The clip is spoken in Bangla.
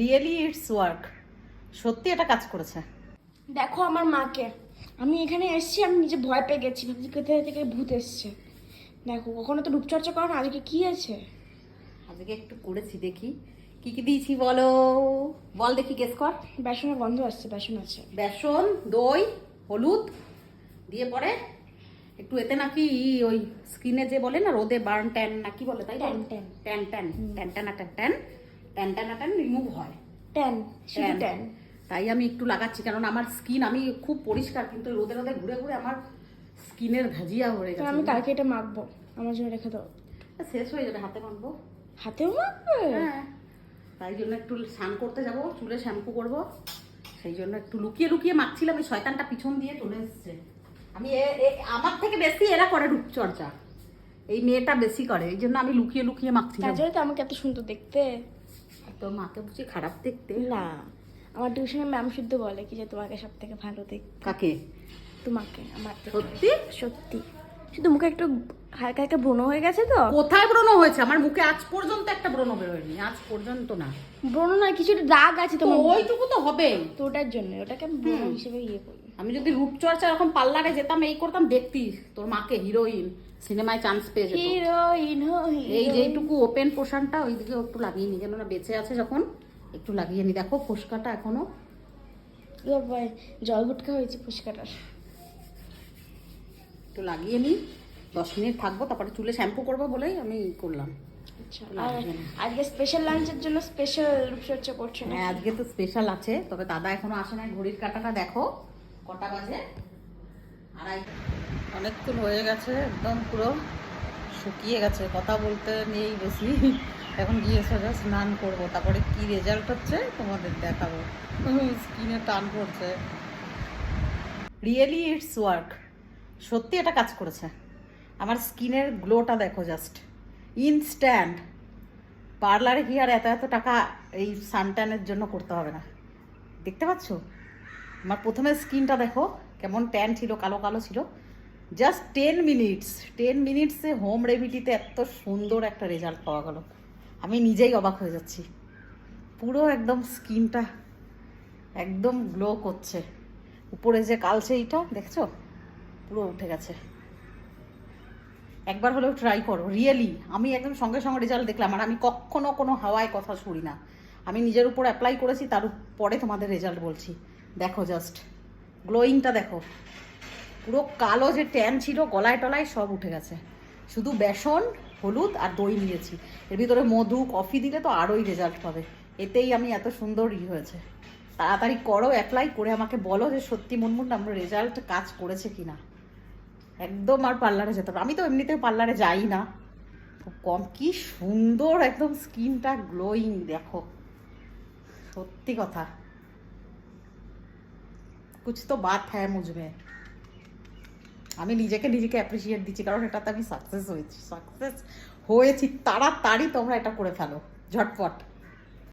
রিয়েলি ইটস ওয়ার্ক সত্যি এটা কাজ করেছে। দেখো আমার মাকে। আমি এখানে এসেছি আমি নিজে ভয় পেয়ে গেছি ভাবছি কোথায় থেকে ভূত এসছে। দেখো কখনো তো রূপচর্চা করো না আজকে কি আছে আজকে একটু করেছি দেখি। কি কি দিয়েছি বলো? বল দেখি গেস কর। বেসনের গন্ধ আসছে বেসন আছে। বেসন দই হলুদ দিয়ে পরে একটু এতে নাকি ওই স্কিনে যে বলে না রোদে বার্ন ট্যান না কি বলে তাই tan, tan. Tan tan tan tan tan. Tan tan tan tan remove হয়। ট্যান শুধু ট্যান। তাই আমি একটু লাগাচ্ছি কারণ আমার স্কিন আমি খুব পরিষ্কার কিন্তু রোদে রোদে ঘুরে ঘুরে আমার স্কিনের ভাজিয়া হয়ে গেছে। আমি কালকে এটা মাখবো আমার জন্য রেখে দাও। শেষ হয়ে যাবে হাতে মাখবো। হাতেও মাখবে? হ্যাঁ তাই জন্য একটু স্নান করতে যাব চুলে শ্যাম্পু করব। সেই জন্য একটু লুকিয়ে লুকিয়ে মাখছিলাম এই শয়তানটা পিছন দিয়ে চলে এসছে। আমি আমার থেকে বেশি এরা করে রূপচর্চা। এই মেয়েটা বেশি করে এই জন্য আমি লুকিয়ে লুকিয়ে তার জন্য তো আমাকে এত সুন্দর দেখতে। তো মাকে বুঝি খারাপ দেখতে। না আমার টিউশনে ম্যাম শুদ্ধ বলে কি যে তোমাকে সব থেকে ভালো দেখ কাকে? তোমাকে আমার সত্যি? সত্যি। শুধু মুখে একটু হালকা হালকা ব্রণ হয়ে গেছে তো? কোথায় ব্রণ হয়েছে? আমার মুখে আজ পর্যন্ত একটা ব্রণ বেরোয়নি আজ পর্যন্ত না। ব্রণ না কিছুটা দাগ আছে তো তোমার ওইটুকু তো হবেই। তো ওটার জন্য ওটাকে আমি ব্রণ হিসেবে ইয়ে করি। আমি যদি রূপচর্চা এরকম পার্লারে যেতাম এই করতাম দেখতি তোর মাকে হিরোইন সিনেমায় চান্স পেয়ে যেত। হিরোইন এই যেটুকু ওপেন পোর্শনটা ওইদিকে একটু লাগিয়ে নি কেননা বেঁচে আছে যখন একটু লাগিয়ে নি। দেখো ফোসকাটা এখনও। জল গুটকা হয়েছে ফুচকাটার একটু লাগিয়ে নি দশ মিনিট থাকব তারপরে চুলে শ্যাম্পু করব বলেই আমি করলাম। আচ্ছা আজকে স্পেশাল লাঞ্চের জন্য স্পেশাল রূপচর্চা করছ হ্যাঁ আজকে তো স্পেশাল আছে তবে দাদা এখনও আসে না ঘড়ির কাটাটা দেখো। কটা বাজে? অনেকক্ষণ হয়ে গেছে, একদম পুরো শুকিয়ে গেছে। কথা বলতে নেই বেশি এখন গিয়ে সোজা স্নান করব। তারপরে কি রেজাল্ট হচ্ছে তোমাদের দেখাবো। স্কিনে টান পড়ছে। রিয়েলি ইটস ওয়ার্ক সত্যি এটা কাজ করেছে। আমার স্কিনের গ্লোটা দেখো জাস্ট ইনস্ট্যান্ট পার্লারে কি আর এত এত টাকা এই সানট্যানের জন্য করতে হবে না। দেখতে পাচ্ছ? আমার প্রথমে স্কিনটা দেখো, কেমন ট্যান ছিল, কালো কালো ছিল। জাস্ট টেন মিনিটস টেন মিনিটসে হোম রেমিডিতে এত সুন্দর একটা রেজাল্ট পাওয়া গেল। আমি নিজেই অবাক হয়ে যাচ্ছি। পুরো একদম স্কিনটা একদম গ্লো করছে। উপরে যে কালছে এইটা, দেখছ? পুরো উঠে গেছে। একবার হলেও ট্রাই করো রিয়েলি আমি একদম সঙ্গে সঙ্গে রেজাল্ট দেখলাম, আর আমি কখনো কোনো হাওয়ায় কথা শুনি না। আমি নিজের উপর অ্যাপ্লাই করেছি, তার পরে তোমাদের রেজাল্ট বলছি। দেখো জাস্ট গ্লোয়িংটা দেখো। পুরো কালো যে ট্যান ছিল, গলায় টলায় সব উঠে গেছে। শুধু বেসন, হলুদ আর দই নিয়েছি। এর ভিতরে মধু কফি দিলে তো আরোই রেজাল্ট পাবে। এতেই আমি এত সুন্দর ই হয়েছে। তাড়াতাড়ি করো অ্যাপ্লাই করে আমাকে বলো যে সত্যি মনমুন আমরা রেজাল্ট কাজ করেছে কি না একদম আর পার্লারে যেতে আমি তো এমনিতেও পার্লারে যাই না। খুব কম, কি সুন্দর একদম স্কিনটা গ্লোয়িং দেখো। সত্যি কথা। কুছ তো বাত হ্যাঁ মুঝবে আমি নিজেকে নিজেকে অ্যাপ্রিসিয়েট দিচ্ছি, কারণ এটাতে আমি সাকসেস হয়েছি। সাকসেস হয়েছি, তাড়াতাড়ি তোমরা এটা করে ফেলো, ঝটপট।